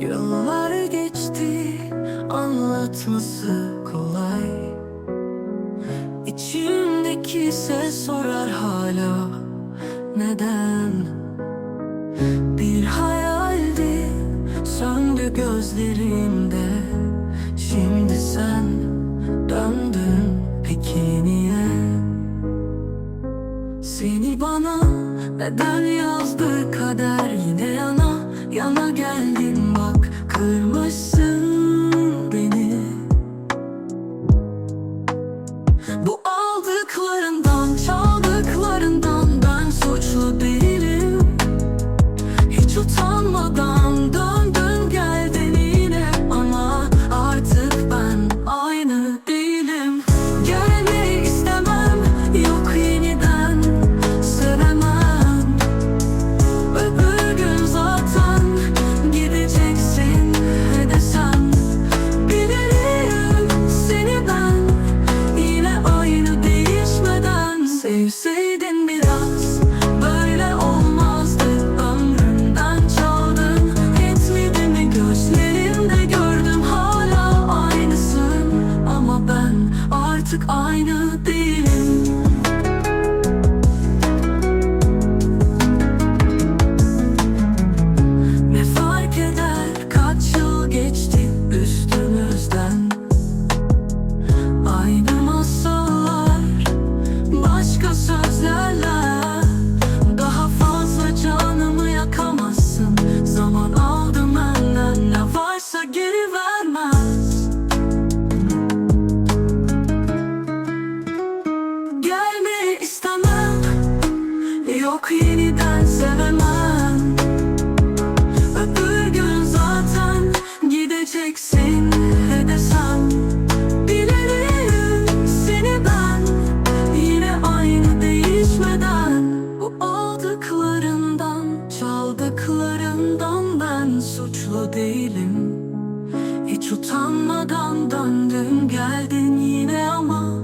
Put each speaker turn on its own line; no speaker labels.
Yıllar geçti anlatması kolay. İçimdeki ses sorar hala neden? Bir hayaldi söndü gözlerimde. Şimdi sen döndün peki niye? Seni bana neden yazdı kader? Yine yana yana geldin döndün geldin yine ama artık ben aynı değilim. Gelmeyi istemem yok yeniden sevemem Öbür gün zaten gideceksin desem. Bilirim seni ben değişmeden Sevseydin biraz artık aynı değilim Yok yeniden sevemem. Öbür gün zaten gideceksin ne desem. Bilirim seni ben yine aynı değişmeden. Bu aldıklarından çaldıklarından ben suçlu değilim. Hiç utanmadan döndün geldin yine ama